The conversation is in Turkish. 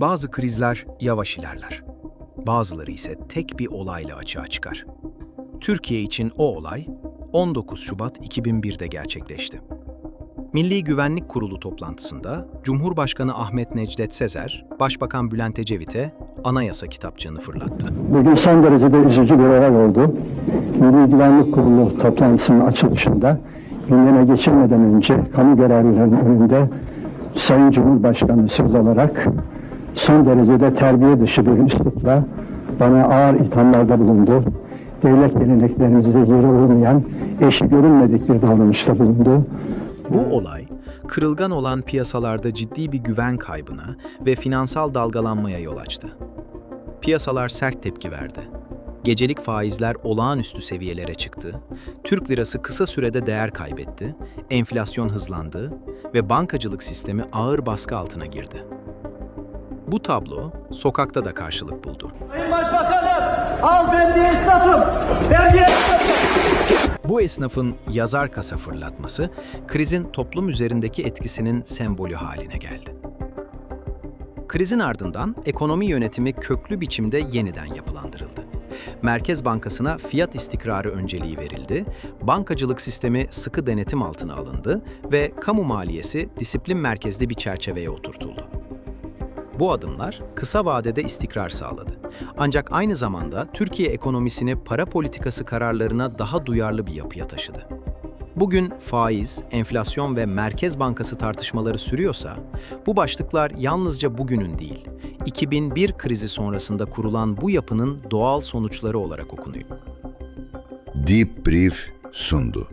Bazı krizler yavaş ilerler. Bazıları ise tek bir olayla açığa çıkar. Türkiye için o olay 19 Şubat 2001'de gerçekleşti. Milli Güvenlik Kurulu toplantısında Cumhurbaşkanı Ahmet Necdet Sezer, Başbakan Bülent Ecevit'e anayasa kitapçığını fırlattı. Bugün son derecede üzücü bir olay oldu. Milli Güvenlik Kurulu toplantısının açılışında gündeme geçirmeden önce kamu görevlilerinin önünde Sayın Cumhurbaşkanı söz alarak son derecede terbiye dışı bir üslupla bana ağır ithamlarda bulundu. Devlet geleneklerimizde yeri olmayan, eşi görülmedik bir davranışta bulundu. Bu olay, kırılgan olan piyasalarda ciddi bir güven kaybına ve finansal dalgalanmaya yol açtı. Piyasalar sert tepki verdi. Gecelik faizler olağanüstü seviyelere çıktı, Türk lirası kısa sürede değer kaybetti, enflasyon hızlandı ve bankacılık sistemi ağır baskı altına girdi. Bu tablo sokakta da karşılık buldu. Sayın Başbakanım, al ben bir esnafım. Vergi Bu esnafın yazar kasa fırlatması, krizin toplum üzerindeki etkisinin sembolü haline geldi. Krizin ardından ekonomi yönetimi köklü biçimde yeniden yapılandırıldı. Merkez Bankası'na fiyat istikrarı önceliği verildi, bankacılık sistemi sıkı denetim altına alındı ve kamu maliyesi disiplin merkezli bir çerçeveye oturtuldu. Bu adımlar kısa vadede istikrar sağladı. Ancak aynı zamanda Türkiye ekonomisini para politikası kararlarına daha duyarlı bir yapıya taşıdı. Bugün faiz, enflasyon ve Merkez Bankası tartışmaları sürüyorsa, bu başlıklar yalnızca bugünün değil, 2001 krizi sonrasında kurulan bu yapının doğal sonuçları olarak okunuyor. Deep Brief sundu.